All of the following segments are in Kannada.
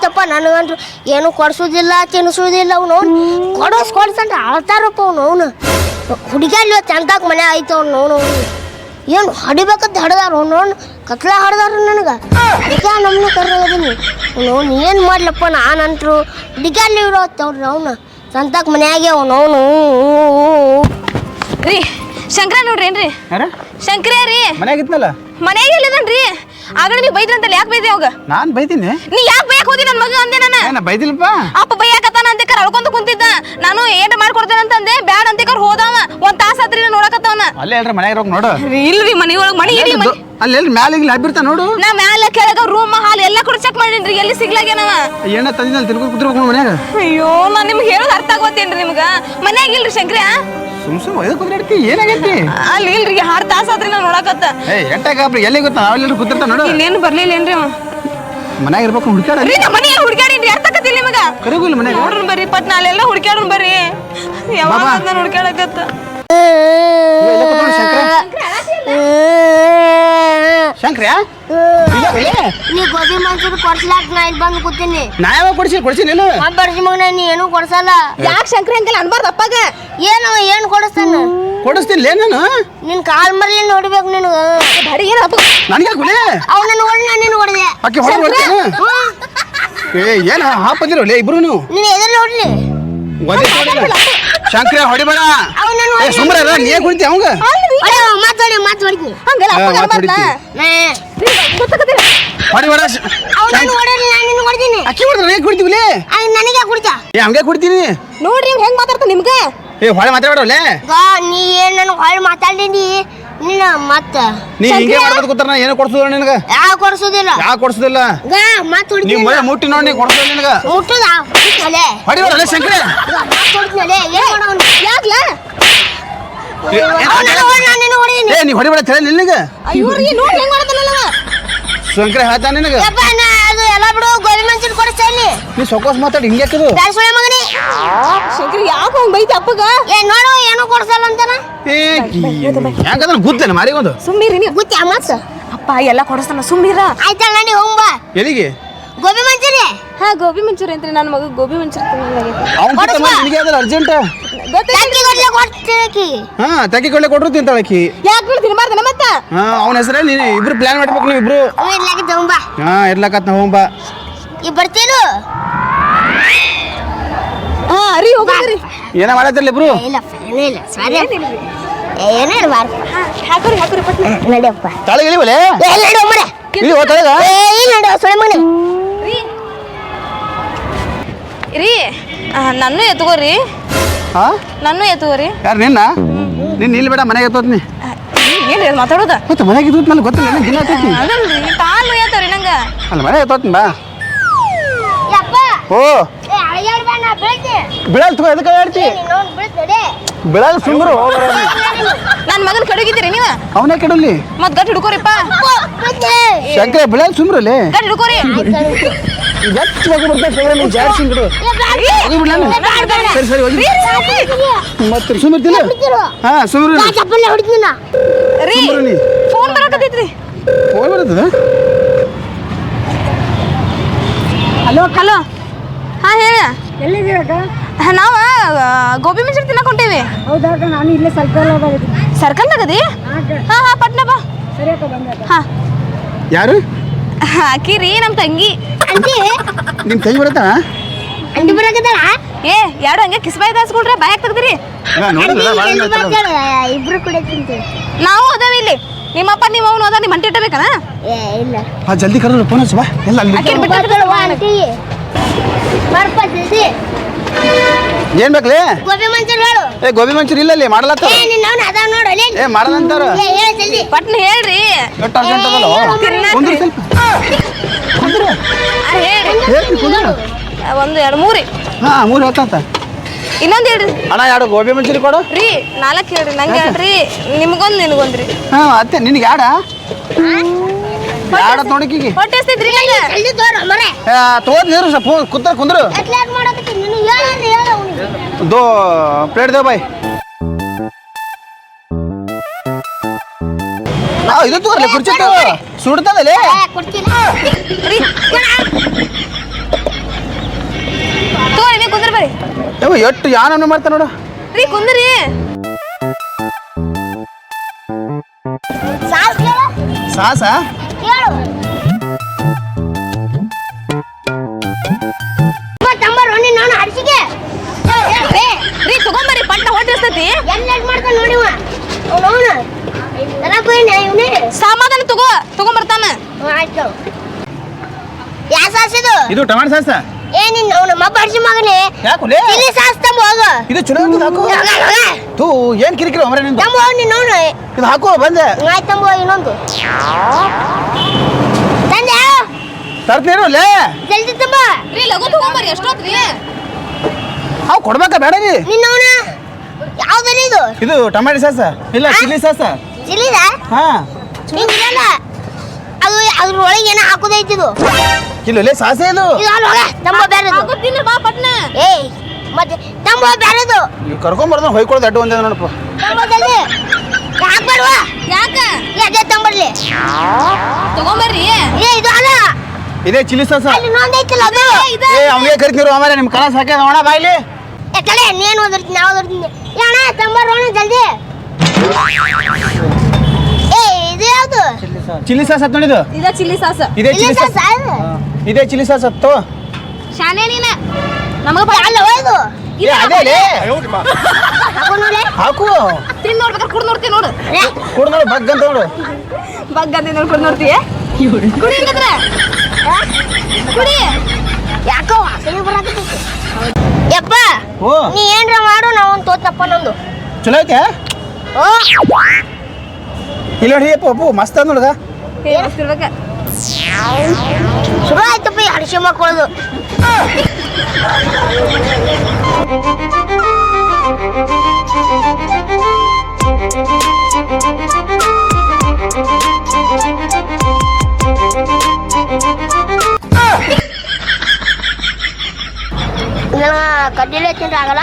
ಐತಪ್ಪ ನನಗಂತೂ ಏನು ಕೊಡ್ಸೋದಿಲ್ಲ ತಿನ್ಸೋದಿಲ್ಲ ಅವ್ನು. ಕೊಡೋಸ್ ಕೊಡ್ಸಂತ ಅಳ್ತಾರಪ್ಪ ಅವ್ನು ಅವನು. ಹುಡುಗಿಯಲ್ಲಿ ಚಂದಾಗ ಮನೆ ಆಯ್ತು ಅವ್ನು ಅವನು ಏನು ಹಡಿಬೇಕಂತ ಹಡ್ದಾರ ಅವ್ನು ಕತ್ಲ ಹಡ್ದಾರ ನನಗೆ. ಅದಕ್ಕೆ ನಮ್ಮನ್ನ ಕರ್ನಾಗದೀನಿ ಅವ್ನು ಏನು ಮಾಡ್ಲಪ್ಪ ನಾನಂತರು. ಹುಡುಗಿಯಲ್ಲಿ ಇರೋ ಅವ್ರು ಅವನು. ಮನೆ ಮನ್ಯಾಗೆ ಅವನು ಅವನು. ರೀ ಶಂಕರ ನೋಡ್ರಿ ಏನ್ರಿ? ಶಂಕರ ರೀ. ಮನ್ಯಾಗ ಇದ್ನಲ್ಲ? ಮನೆಯಾಗ ಇಲ್ಲದನ್ರಿ ಆಗಲೇ ನೀವು ಬೈದ್ರಂತಲ್ಲ ಯಾಕೆ ಬೈದೆ ಅವಾಗ? ನಾನ್ ಬೈದಿನಿ. ನೀ ಯಾಕೆ ಬೈಯಕ್ ಹೋದಿ ನನ್ನ ಮಗ ಅಂದೆ ನಾನು? ಏನ ಬೈದಿಲ್ಲಪ್ಪ ಅಪ್ಪ ಅಂತಿಕರ್ ಅಳ್ಕೊಂತ ಕುಂತಿದ್ದ. ನಾನು ಏನ್ ಮಾಡ್ಕೊಡ್ತೇನೆ ಅಂತಂದೆ ಬ್ಯಾಡ ಅಂತಿಕರ್ ಹೋದವ. ಒಂದ್ ತಾಸ ಆತ್ರಿ ನೋಡಕತ್ತವನ. ಅಲ್ಲೇ ಹೇಳ್ರಿ ಮನ್ಯಾಗ ಇರೋಕ್ ನೋಡು. ಇಲ್ರಿ ಮನಿ ಮನೆ ಮನಿ ಮನಿ ಅಲ್ಲಿ ಎಲ್ಲಿ ಮ್ಯಾಲ ಇಲ್ಲಿ ಹಬ್ಬಿರ್ತಾ ನೋಡು. ನಾ ಮ್ಯಾಲೆ ಕೆಳಗ ರೂಮ್ ಹಾಲ್ ಎಲ್ಲ ಕೂಡ ಚೆಕ್ ಮಾಡಿದ್ರಿ ಎಲ್ಲಿ ಸಿಗ್ಲಾಗೇನವ ಏನ ತಂದಿನಲ್ಲಿ ತಿನ್ಕೊಂಡು ಕುದ್ರಬೇಕು ಮನ್ಯಾಗ. ಅಯ್ಯೋ ನಾ ನಿಮ್ಗೆ ಹೇಳೋದು ಅರ್ಥ ಆಗೋತೇನ್ರಿ ನಿಮಗೆ? ಮನ್ಯಾಗ ಇಲ್ರಿ ಶಂಕ್ರ ಸುಮ್ ಸುಮ್ ಒಯ್ದು ಕುದ್ರಾಡ್ತಿ ಏನಾಗೈತಿ? ಅಲ್ಲಿ ಇಲ್ರಿ ಆರ್ ತಾಸ ಆತ್ರಿ ನಾ ನೋಡಕತ್ತ. ಏ ಎಂಟಾಗ ಎಲ್ಲಿ ಗೊತ್ತಾ ಅಲ್ಲಿ ಕೂತಿರ್ತ ನೋಡು. ಇನ್ನೇನು ಬರ್ಲಿಲ್ಲ ಏನ್ರಿ ಅವ? ಮನ್ಯಾಗ ಇರ್ಬೇಕು ಹುಡುಕಾಡ ರೀ ನಾ ಮನೆಯಲ್ಲಿ ಹುಡ್ಕ್ಯಾಡೀನ್ರಿ ಅರ್ಥ ಆಕತ್ತಿಲ್ಲ ನಿಮಗ ಕರಿಗುಲ್ ಮನ್ಯಾಗ ನೋಡ್ರಿ ಬರ್ರಿ ಪಟ್ ನಾಳೆಲ್ಲ ಹುಡ್ಕ್ಯಾಡ್ರಿ ಬರ್ರಿ. ಯಾವಾಗ. ನಾನು ಹುಡ್ಕ್ಯಾಡಕತ್ತ? ಶಂಕ್ರ್ಯಾ ನೀ ಕೊಡ್ಸ್ಲಾಕ್ ಇಲ್ಲಿ ಬಂದು ಕೂತೀನಿ. ನಾ ಯಾವಾಗ ಕೊಡ್ಸಿ ಕೊಡ್ಸಿ ನೀನು? ಬರ್ಸಿ ಮಗನ ನೀ ಏನು ಕೊಡ್ಸಲ್ಲ. ಯಾಕೆ? ಶಂಕರ ಹಂಗೆಲ್ಲ ಅನ್ಬಾರ್ದು ಅಪ್ಪಾಗ? ಏನು ಏನು ಕೊಡಿಸ್ತಾನ ಕೊಡಿಸ್ತೀನಿ ಲೇ ನಾನು. ನಿನ್ ಕಾಲ್ ಮರ್ಲಿ ನೋಡ್ಬೇಕು ನಿನಗ? ಬರೀ ಏನು ಅಪ್ಪ ನನಗೆ ಕುಲಿ ಅವ್ ನನ್ ಹೊಡ್ ನಾನು ನಿನ್ ಹೊಡೆದೆ ಆಕೆ ಹೊರಗೆ ಹೊಡ್ತೇನೆ ಏ ಏನ? ಹಾಪದಿರೋ? ಲೇ ಇಬ್ರು ನೀವು ನೋಡ್ಲಿ? ಶಂಕರ ಹೊಡಿಬೇಡ. ನನ್ ಏ ನೀ ಕುಳಿತಿ ಅವಂಗ? ಮಾತಾಡಿ ಮಾತ್ ಹೊಡಿತೀನಿ. ಹಂಗೆಲ್ಲ ಹಾ, ಅಪ್ಪಗ ಮಾತ್ ಅನ್ಬಾರ್ದ ಹೊಡಿತಿ. ಹೊಡಿಬೇಡ. ಶ- ನಾನು ಅಕ್ಕಿ ಹೊಡೆದ್ರೆ ನೀ ನನಗೆ ಕುಡಿತಾ. ಏ ಹಂಗೆ ಕುಡಿತೀನಿ. ನೋಡ್ರಿ ಹೆಂಗೆ ಮಾತಾಡ್ತ ನಿಮ್ಗೆ? ಏ ಹೊಳೆ ಮಾತಾಡೋಲೆ ಗಾ ನೀ ಏನ್ ನನ್ ಹೊಳ್ ಮಾತಾಡಿದಿ ನೀನ ಮತ್ತ ನೀ ಹಿಂಗೆ ಮಾಡ್ಕೊತ ಕೂತಾರ ನಾ ಏನು ಕೊಡ್ಸೋದಿಲ್ಲ ನಿನಗೆ. ಯಾವ ಕೊಡ್ಸೋದಿಲ್ಲ. ಯಾ ಕೊಡ್ಸೋದಿಲ್ಲ? ಗಾ ಮತ್ತೆ ನೀ ಹೊಡಿತೀನಿ ಮನೆ ಮುಟ್ಟಿ ನೋಡಿ ನೀ ಕೊಡ್ಸೋದಿಲ್ಲ ನಿನಗೆ. ಮುಟ್ಟದ? ಹೊಡಿ ಹೊಡಿಬೇಡ ಶಂಕರ. ಹೊಡಿತೀನಲೆ ಏನ್ ಮಾಡೋನು? ಯಾಕ್ಲ ನನ್ ಹೊಡ್ ನಾನು ನಿನ್ನ ಹೊಡಿತೀನಿ. ಏ ನೀ ಹೊಡಿಬೇಡ ಹೇಳಿ ನಿನಗ. ಅಯ್ಯೋ ರೀ ನೋಡಿ ಹೆಂಗ್ ಮಾಡ್ತಾನಲ್ಲ ಶಂಕರ ಹೇಳ್ತಾನ ನಿನಗೆ. ಯಪ್ಪ ನಾ ಅದು ಎಲ್ಲ ಬಿಡು ಗೋಲಿ ಮಂಚೂರಿ ಕೊಡಿಸ್ತೇನೆ ನೀ ಸೊಕೋಸ್ ಮಾತಾಡಿ ಹಿಂಗೆ ಹಾಕಿದ್ರು ಬ್ಯಾಡ್ಸೋಳೆ ಮಗನೇ. ಶಂಕರ ಯಾಕೆ ಹಂಗ್ ಬೈತಿ ಅಪ್ಪಗ? ಏ ನೋಡು ಏನು ಕೊಡ್ಸಲ್ಲ ಅಂತಾನ. ಏ ಯಾಕಂದ್ರೆ ಗುತ್ತೇನೆ ಮಾರಿಗೊಂದು ಸುಮ್ಮೀರಿ ನೀವು. ಗೊತ್ತಾ ಮತ್ತ ಅಪ್ಪ ಎಲ್ಲ ಕೊಡಿಸ್ತಾನ ಸುಮ್ಮೀರ ಆಯ್ತಲ್ಲ ಹೋಗ್ ಬಾ. ಎಲ್ಲಿಗೆ? ಗೋಬಿ ಮಂಚೂರಿ. ಹಾ ಗೋಬಿ ಮಂಚೂರಿ ಅಂತ ನನ್ನ ಮಗ ಗೋಬಿ ಮಂಚೂರಿ ತಿನ್ನಲಾಗೈತಿ ಅದ್ರ ಅರ್ಜೆಂಟ್ ತಂಗಿ ಗಟ್ಲೆ ಕೊಡ್ತೀಕಿ ಹಾ ತಕ್ಕಿ ಕೊಟ್ರು ಕೊಟ್ಟರು ತಿಂತಾಳಕಿ ಯಾಕೆ ಬಿಡು ತಿನ್ಬಾರ್ದನ ಮತ್ತ ಹಾ ಅವನ ನೀನು ಇಬ್ರು ಪ್ಲಾನ್ ಮಾಡ್ಬೇಕು ನೀವು ಇಬ್ರು. ಹಾ ಇರ್ಲಕತ್ ನಾವು ಬಾ. ಈ ಬರ್ತೀರು ಹಾ ರೀ ಹೋಗ್ರಿ ಏನ ಮಾಡತ್ತಿಲ್ಲ ಇಬ್ರು? ಇಲ್ಲ ಏನೂ ಇಲ್ಲ ಸಾರಿ ಏನೇ ಇರಬಾರ್ದು ಹಾಕೋರಿ ಹಾಕೋರಿ ಪಟ್ಟಿ ನಡಿಯಪ್ಪ ತಾಳಿಗೆ ಇಳಿವಲೆ ಏ ಇಲ್ಲ ನಡಿ. ಮರೆ ಇಲ್ಲಿ ಹೋಗ್ತಾಳ ಏ ಇಲ್ಲ ನಡಿ ಸೊಳೆ ಮಗನೇ. ರೀ ರೀ ನನ್ನ ಎತ್ಕೋರಿ. ಹಾ? ನನ್ನ ಎತ್ಕೋರಿ. ಯಾರು ನಿನ್ನ? ನಿನ್ನ ಇಲ್ಲಿ ಬೇಡ ಮನೆಗೆ ಎತ್ತೋತ್ನಿ. ಏನು ಮಾತಾಡೋದ? ಮತ್ತೆ ಮನೆಗೆ ಇದ್ದತ್ ನನಗೆ ಗೊತ್ತಿಲ್ಲ ನನಗೆ ದಿನ ಎತ್ತೋತ್ನಿ. ಅದಲ್ರಿ ಕಾಲ್ ನೋಯ್ತಾವ್ರಿ ನಂಗ. ಅಲ್ಲ ಮನೆಗೆ ಎತ್ತೋತ್ನಿ ಬಾ. ಯಪ್ಪ. ಓ. ಬಿಳಲ್ ತಗೋ ಎದಕ್ಕೆ ಹೇಳ್ತಿ ಬೀಳ್ತದೆ ಬಿಳಲ್ ನನ್ನ ಮಗನ ಕಡುಗಿದ್ದೀರಿ ನೀವು? ಅವನೇ ಕೆಡಲಿ ಮತ್ ಗಟ್ಟಿ ಹಿಡ್ಕೋರಿಪ್ಪ. ಶಂಕರ ಬಿಳಲ್ ಸುಮ್ರಲಿ ಗಟ್ಟಿ ಹಿಡ್ಕೋರಿ. ಎಷ್ಟು ಹೋಗಿ ಬರ್ತಾರೆ ಶಂಕರ ನೀನು ಜಾಡ್ಸಿ ಬಿಡು ಹೋಗಿ ಬಿಡ್ಲಾನ ಸರಿ ಸರಿ ಹೋಗಿ ಮತ್ತೆ ಸುಮಿರ್ತಿಲ್ಲ ಹಾ ಸುಮ್ರು ಚಪ್ಪಲ್ಲ ಹೊಡಿತೀನಿ ರೀ ಫೋನ್ ಬರಕತ್ತೈತ್ರಿ. ಫೋನ್ ಬರ್ತದ ಹಲೋ ಹಲೋ. ಹಾ ಹೇಳ. ಎಲ್ಲಿದ್ದೀರಕ್ಕ ನಾವ ಗೋಬಿ ಮಂಚೂರಿ ತಿನ್ನಕ್ ಹೊಂಟೇವಿ. ಹೌದಾಕ ನಾನು ಇಲ್ಲೇ ಸರ್ಕಲ್ ಸರ್ಕಲ್ ಆಗದಿ ಹಾ ಹಾ ಪಟ್ನ ಬಾ. ಸರಿ ಅಕ್ಕ ಬಂದಕ್ಕ ಹಾ. ಯಾರು? ಹಾಕಿರಿ ನಮ್ಮ ತಂಗಿ. ಅಂಟಿ ನಿಮ್ ತಂಗಿ ಬರುತ್ತಾ ಅಂಟಿ ಬರಕತ್ತಾಳ? ಏ ಯಾರು ಹಂಗೆ ಕಿಸ್ಬಾಯ್ ದಾಸ್ಕೊಳ್ರೆ ಬಾಯಾಗ ತೆಗ್ದಿರಿ. ಇಬ್ರು ಕೂಡ ತಿಂತೀವಿ. ನಾವು ಅದಾವ ಇಲ್ಲಿ. ನಿಮ್ಮಪ್ಪ ನಿಮ್ಮ ಅವನು ಅದ ನಿಮ್ಮ ಅಂಟಿ ಇಟ್ಟಬೇಕನ ಏ ಇಲ್ಲ. ಹಾ ಜಲ್ದಿ ಕರೆದ್ರು ಫೋನ್ ಹಚ್ಚು ಬಾ. ಎಲ್ಲ ಅಲ್ಲಿ ಬಿಟ್ಟು ಬರ್ಪ ಜಲ್ದಿ. ಏನ್ ಬೇಕ್ಲಿ? ಗೋಬಿ ಮಂಚೂರಿ ಹೇಳು ಏ ಗೋಬಿ ಮಂಚೂರಿ ಇಲ್ಲ ಅಲ್ಲಿ ಮಾಡಲತ್ತ ಏ ನಿನ್ನ ಅವ್ನು ಅದಾವ ನೋಡು ಅಲ್ಲಿ. ಏ ಮಾಡದಂತಾರ ಏ ಹೇಳು ಜಲ್ದಿ. ಪಟ್ನ ಹೇಳ್ರಿ. ಎಷ್ಟು ಅರ್ಜೆಂಟ್ ಅದಲ್ಲ ತಿನ್ನಕ್ ಕುಂದ್ರ ಸ್ವಲ್ಪ. ಆ, ಹೇಳ್ರಿ ಹೇಳ್ತಿ ಒಂದು ಎರಡು ಮೂರಿ. ಹಾ ಮೂರು ಹೇಳ್ತಂತ. ಇನ್ನೊಂದು ಹೇಳ್ರಿ. ಅಣ್ಣ ಎರಡು ಗೋಬಿ ಮಂಚೂರಿ ಕೊಡು. ರೀ ನಾಲ್ಕು ಹೇಳ್ರಿ. ನಂಗೆ ಹೇಳ್ರಿ ನಿಮ್ಗೊಂದು ನಿನಗೊಂದ್ರಿ. ಹಾ ಅತ್ತೆ ನಿನಗೆ ಯಾಡ? ಯಾಡ ತೊಡಕಿಗೆ ಹೊಟ್ಟೆಸ್ತಿದ್ರಿ ನಂಗೆ ತೋದ್ ನೀರು ಫೋನ್ ಕುಂದ್ರ. ಕುಂದ್ರು ದೋ ಪ್ಲೇಟ್ ಬೈ ಬಾಯ್. ಇದು ತೋರ್ಲಿ ಕುರ್ಚಿ ಸುಡ್ತದಲೇ ತೋರಿ ಕುಂದ್ರ ಬರ್ರಿ. ಯವ್ವ ಎಷ್ಟು ಯಾನ ಮಾಡ್ತಾನ ನೋಡು. ರೀ ಕುಂದ್ರಿ. ಸಾಸ? ಇವನೇ. ಸಮಾಧಾನ ತಗೋ ತಗೊಂಬರ್ತಾನ ಆಯ್ತು. ಯಾ ಸಾಸ್ ಇದು? ಇದು ಟೊಮಾಟೊ ಸಾಸ? ಏ ನಿನ್ನ ಅವನ ಮಬ್ಬ ಅಡಿಸಿ ಮಗನೇ. ಯಾಕುಲೇ ಇಲ್ಲಿ ಸಾಸ್ ತಂಬ ಹೋಗು. ಇದು ಚಲೋ ಹಾಕು. ತೂ ಏನ್ ಕಿರಿಕಿರಿ ಒಮ್ಮರೆ ನಿಂದು? ತಂಬ ಹೋಗಿ ನೀನು ಅವನು. ಇದು ಹಾಕು ಬಂದೆ. ಆಯ್ತು ಹೋಗಿ ಇನ್ನೊಂದು. ತಂದೆ ತರ್ತೀರು ಲೇ? ಜಲ್ದಿ ತಂಬ ರೀ ಲಗು ತಗೊಂಬರ್ರಿ ಎಷ್ಟೊತ್ರಿ ಅವು ಕೊಡ್ಬೇಕಾ ಬೇಡ ರೀ. ನಿನ್ನ ಅವನ? ಯಾವ್ದಲ್ಲಿ ಇದು. ಇದು ಟೊಮೆಟೊ ಸಾಸ? ಇಲ್ಲ ಚಿಲ್ಲಿ ಸಾಸ? ಚಿಲ್ಲಿದ? ಹಾ. ಅದು ಅದ್ರೊಳಗೆ ಏನೋ ಹಾಕೋದೈತಿ ಇದು. ಇಲ್ಲ ಲೇ ಸಾಸೆ ಇದು. ಇದು ಅಲ್ಲ ಹೋಗ ತಂಬ ಬೇರೆದು ಆಗುತ್ತೀನಿ ಬಾ ಪಟ್ನ. ಏಯ್ ಮತ್ತೆ ತಂಬ ಬೇರೆದು ನೀವು ಕರ್ಕೊಂಬರ್ದ ಹೊಯ್ಕೊಳ್ದು ಅಡ್ಡು ಒಂದೇ ನೋಡಪ್ಪ. ಯಾಕೆ ಏ ಅದೇ ತಂಬರ್ಲಿ. ತಗೊಂಬರ್ರಿ. ಏ ಇದು ಅಲ್ಲ ಇದೇ ಚಿಲ್ಲಿ ಸಾಸ. ಅಲ್ಲಿ ಇನ್ನೊಂದೈತಿಲ್ಲ ಅದು. ಏ ಅವನಿಗೆ ಕರಿತೀರು ಆಮೇಲೆ ನಿಮ್ಮ ಕಲ ಸಾಕೆ ಒಣ ಬಾಯ್ಲಿ ಏ ಕಡೆ ನೀನು ಓದಿರ್ತೀನಿ ನಾವು ಓದಿರ್ತೀನಿ ಅಣ್ಣ ತಂಬರ್ ಹೋಣ ಜಲ್ದಿ. ಏ ಇದು ಯಾವುದು? Chilli sauce. ಹತ್ತು ನೋಡಿದು ಇದ ಚಿಲ್ಲಿ ಸಾಸ್. ಇದೇ ಚಿಲ್ಲಿ ಸಾಸ್ ಸಾಸ್. ಇದು ಇದೇ ಚಿಲ್ಲಿ ಸಾಸ್ ಹತ್ತು. ಶಾನೆ ನೀನ. ನಮಗ ಅಲ್ಲ ಹೋಯ್ದು. ಏ ಅದೇ ಲೇ ಹಾಕೋ ನೋಡ್ಲೆ ಹಾಕು. ತಿನ್ ನೋಡ್ಬೇಕಾರೆ ಕುಡ್ ನೋಡ್ತೀನಿ ನೋಡು. ಏ, ಕೊಡು ನೋಡು ಬಗ್ ಅಂತ ನೋಡು. ಬಗ್ಗಂದಿ ಕುಡ್ ನೋಡ್ತೀಯ? ಕುಡಿ ಹಿಂಗಂದ್ರೆ. ಕುಡಿ. ಯಾಕೋ ವಾಸನೆ ಬರಾಕತ್ತೈತಿ. ಯಪ್ಪ ಓ. ನೀ ಏನ್ರ ಮಾಡು ನಾವು ಒಂದು ತೋತಪ್ಪ ನಂದು. ಚಲೋ ಐತೆ? ಓ. ಇಲ್ಲ ನೋಡಿ ಅಪ್ಪ ಅಪ್ಪು ಮಸ್ತ್ ಅದ ನೋಡ್ದ ಶುರು ಆಯ್ತಪ್ಪ ಈ ಹಡಿಸಿ ಮಕ್ಕಳದು. ಕಡ್ಡಿಲೆ ತಿಂದ್ರೆ ಆಗಲ್ಲ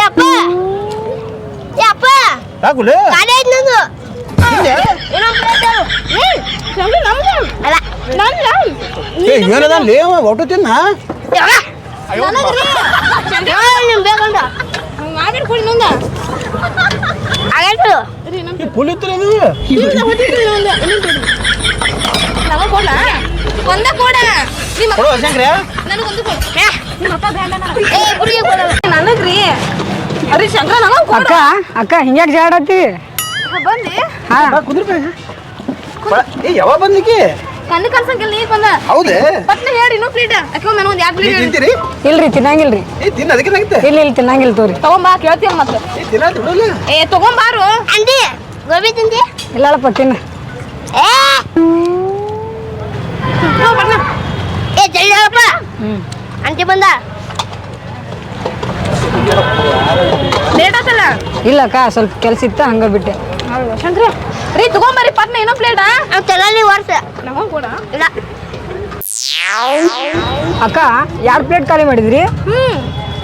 ಯಪ್ಪ ಯಪ್ಪ ಹಾಕುಲೆ ಗಾಡಿ ಐತ್ ನಂದು ಇನ್ನೊಂದ್ ಪ್ಲೇಟ್ ಹೇಳು. ಹ್ಮ್. ನಮ್ದು, ನಮ್ದು. ಅಲ್ಲ ನಂದು. ಏ ಏನದ ಲೇ ಅವ ಒಟ್ಟು ತಿನ್ನ ಯವ್ವ. ಯವ್ವ, ನಿಮ್ಗ್ ಬೇಕಂದ ಮಾಡಿರ್ ಕುಡಿ ನಂದ ಆಗೈತು ಈ ಪುಲ್ ಇತ್ತು ಇದು ನಮಗ ಕೊಡ ಒಂದ ಕೊಡ. ನಿಮ್ಮ ಕೊಡು ಶಂಕ್ರೆ. ನನಗೊಂದು ಕೊಡು. ಏ, ಏ ಕುಡಿಗೆ ಕೊಡಲ್ಲ ನನಗ್ರಿ. ಅರಿ ಶಂಕರ ನನಗ್ ಕೊಡು. ಅಕ್ಕ ಅಕ್ಕ ಹಿಂಗ್ಯಾಕ್ ಜಾಡತ್ತಿ ಬಂದಿ ಹಾ. ಏ ಯಾವಾಗ ಬಂದಿಕ್ಕೆ ಕಣ್ಣು ಕನ್ಸಂಗಿಲ್ಲ ನೀರ್ ಬಂದ. ಹೌದೇ? ಪಟ್ನ ಹೇಳಿ ಇನ್ನೂ ಪ್ಲೇಟ್ ಅಕ್ಕ ನಾನು ಒಂದು ಎರಡು ಹೇಳ್ತೀರಿ ಪ್ಲೇಟ್ ರೀ ಇಲ್ರಿ ತಿನ್ನಂಗಿಲ್ರಿ. ಏ ತಿನ್ನ ಅದಕ್ಕೆ ನಾಗಿತ್ತೆ ಇಲ್ಲ ಇಲ್ಲ ತಿನ್ನಂಗಿಲ್ಲ ತೋರಿ ತಗೊಂಬಾ ಕೇಳ್ತೀವಿ ಮತ್ತೆ. ಏ ತಿನ್ನ ಬಿಡಲ್ಲ? ಏ ತಗೊಂಬಾರು. ಅಂದಿ ಗೋಬಿ ತಿಂದಿ? ಇಲ್ಲಪ್ಪ ತಿನ್ನ. ಏ! ಏ ಜಲ್ದಿ ಹೇಳಪ್ಪ. ಅಂಟಿ ಬಂದ. ಲೇಟ್ ಆತಲ್ಲ? ಇಲ್ಲಕ್ಕ ಸ್ವಲ್ಪ ಕೆಲ್ಸ ಇತ್ತ ಹಂಗ ಬಿಟ್ಟೆ. ಶಂಕರ ರೀ ತಗೊಂಬರ್ರಿ ಪಟ್ನ ಇನ್ನೂ ಪ್ಲೇಟಾ ಅವ್ನು ತಲೆಯಲ್ಲಿ ವರ್ಷ ನಮಗ್ ಕೊಡ ಇಲ್ಲ ಅಕ್ಕ ಎರಡು ಪ್ಲೇಟ್ ಖಾಲಿ ಮಾಡಿದ್ರಿ ಹ್ಮ್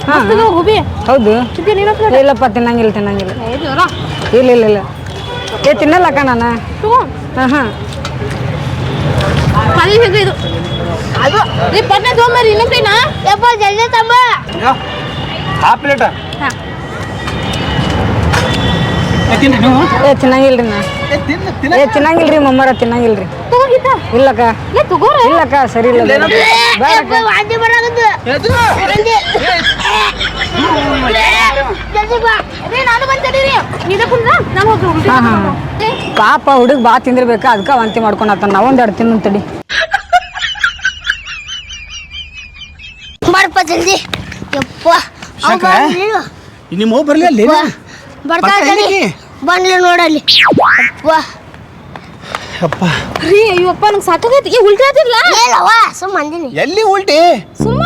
ಹಾ ಇದು ಹುಬಿ ಹೌದು ತಿಂತೀನಿ ನೀನು ಪ್ಲೇಟ್ ಇಲ್ಲಪ್ಪ ತಿನ್ನಂಗಿಲ್ಲ ತಿನ್ನಂಗಿಲ್ಲ ಏ ಜೋರ ಇಲ್ಲ ಇಲ್ಲ ಇಲ್ಲ ಏ ತಿನ್ನಲ್ಲ ಅಕ್ಕ ನಾನು ತಗೋ ಹಾಂ ಹಾಂ ಖಾಲಿ ಹೇಗೆ ಇದು ಅದು ರೀ ಪಟ್ನ ತಗೊಂಬರ್ರಿ ಇನ್ನೂ ಪ್ಲೇಟಾ ಯಪ್ಪ ಜಲ್ದಿ ತಂಬ ಹಾಫ್ ಪ್ಲೇಟ ಹಾ ತಿನ್ರಿ ನೀವು ಏ ತಿನ್ನಂಗಿಲ್ರಿ ನಾ. ಏ ತಿನ್ನ ತಿನ್ನ. ಏ ತಿನ್ನಂಗಿಲ್ರಿ ಮಮ್ಮರ ತಿನ್ನಂಗಿಲ್ರಿ. ಇಲ್ಲಕ್ಕ. ಇಲ್ಲಕ್ಕ ಸರಿ ಇಲ್ಲ. ಪಾಪ ಹುಡುಗ ಬಾ ತಿಂದಿರ್ಬೇಕ? ಅದಕ್ಕೆ ವಾಂತಿ ಮಾಡ್ಕೊಂಡ ನಾವೊಂದು ಎರಡು ತಿನ್ನು ತಡಿ. ಮಾಡಪ್ಪ ಜಲ್ದಿ. ಯಪ್ಪ. ನಿಮ್ಮ ಬರ್ಲಿ ಅಲ್ಲಿ? ಬರ್ತಾ ಇದ್ದಾನೆ. ಬಂದ್ಲಿ ನೋಡಲ್ಲಿ ಅಪ್ಪ. ಅಪ್ಪ. ರೀ ಅಯ್ಯಪ್ಪ ನಂಗೆ ಸಾಕಾಗೈತಿ. ಸುಮ್ಮ ಅಂದಿನಿ ಎಲ್ಲಿ ಉಲ್ಟಿ? ಸುಮ್ಮ.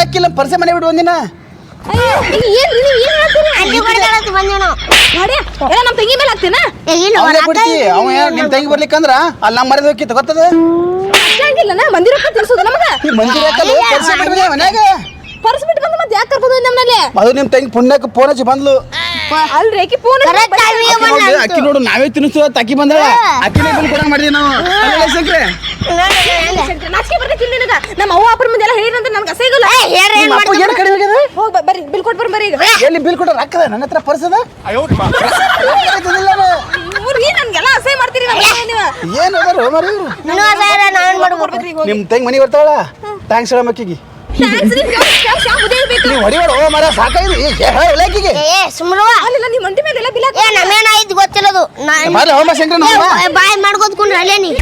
ರಕ್ಕಿಲ್ಲ ಪರ್ಸೆ ಮನೆ ಬಿಡು ಒಂದಿನ. ಅಯ್ಯೋ ಏನು ಏನ್ ರೀ ನೀವು ಏನ್ ಹೇಳ್ತೀರಿ ಅಲ್ಲಿ ಬಡದಾಡತ್ತು ಬಂದೇವ್ ನಾವು ನೋಡಿ ಎಲ್ಲ ನಮ್ಮ ತಂಗಿ ಮೇಲೆ ಹಾಕ್ತೀನ? ಏ, ಇಲ್ಲ ಅವನೇ ಹೊರಗೆ ಬಿಡ್ತಿ. ಅವ ನಿಮ್ಮ ನಿಮ್ ತಂಗಿ ಬರ್ಲಿಕ್ಕಂದ್ರ ಅಲ್ಲಿ ನಮ್ಮ ಮರದ ಗೊತ್ತದ? ನಾ ನಮಗ. ಈ ಪರ್ಸ್ ಮನ್ಯಾಗ? ಪರ್ಸ್ ಬಿಟ್ಟು ಬಂದು ಮತ್ತೆ ಯಾಕೆ ಕರ್ಕೊಂಡು ನಮ್ಮಲ್ಲಿ ಅದು ನಿಮ್ಮ ತಂಗಿ ಪುಣ್ಯಕ್ಕೆ ಫೋನ್ ಹಚ್ಚಿ ಬಂದ್ಲು. ಅಲ್ರಿ ಆಕಿ ಫೋನ್ ಅಕ್ಕಿ ನೋಡು, ನೋಡು ನಾವೇ ತಿನ್ನಿಸ್ತು ಅಕ್ಕಿ ಬಂದಾಳ ಅಕ್ಕಿನೇ ಬಿಲ್ ಕೊಡಂಗ್ ಮಾಡಿದ್ವಿ ನಾವು? ನಾಚಿಕೆ ಬರ್ತೈತಿ ನಿನಗ. ನಮ್ಮ ಅವ್ವ ಅಪ್ಪನ ಮುಂದೆ ಎಲ್ಲ ಹೇಳಿರಂತ ನನ್ಗೆ ಅಸೈಗಲ್ಲ ಏನ್ ಏನು ಕಡಿಮೆ ಆಗ್ಯದ ಹೋಗ್ ಬ- ಬರ್ರಿ ಬಿಲ್ ಕೊಟ್ಟು ಬರ್ರಿ ಈಗ. ಎಲ್ಲಿ ಬಿಲ್ ಕೊಡೋ ರೊಕ್ಕದ? ನನ್ನ ಹತ್ರ ಪರ್ಸ್ ಅದ? ಇವ್ರಿಗೆ ನನ್ಗೆಲ್ಲ ಅಸಹ್ಯ ಮಾಡ್ತೀರಿ ನೀವು? ಏನು ಅದಾರ ಮರಿ. ನಿಮ್ಮ ತಂಗಿ ಮನೆ ಬರ್ತಾಳ? ಟ್ಯಾಂಕ್ಸ್ ಹೇಳ ಮಕ್ಕಿಗೆ ನೀವು ಹೊಡಿಬೇಡ ಓ ಮರ ಸಾಕಾಗಿದೆ. ಹೇಳಕಿಗೆ ಏ ಸುಮ್ರವ ಅಲ್ಲಿಲ್ಲ ನಿಮ್ಮ ಮಂಟಿ ಮೇಲೆ ಏ ಗೊತ್ತಿಲ್ಲದು. ಹೋಮ ಬಾಯ್ ಮಾಡ್ಕೋದ್ಕೊಂಡ್ರೆ ಅಲ್ಲೇ ನೀ.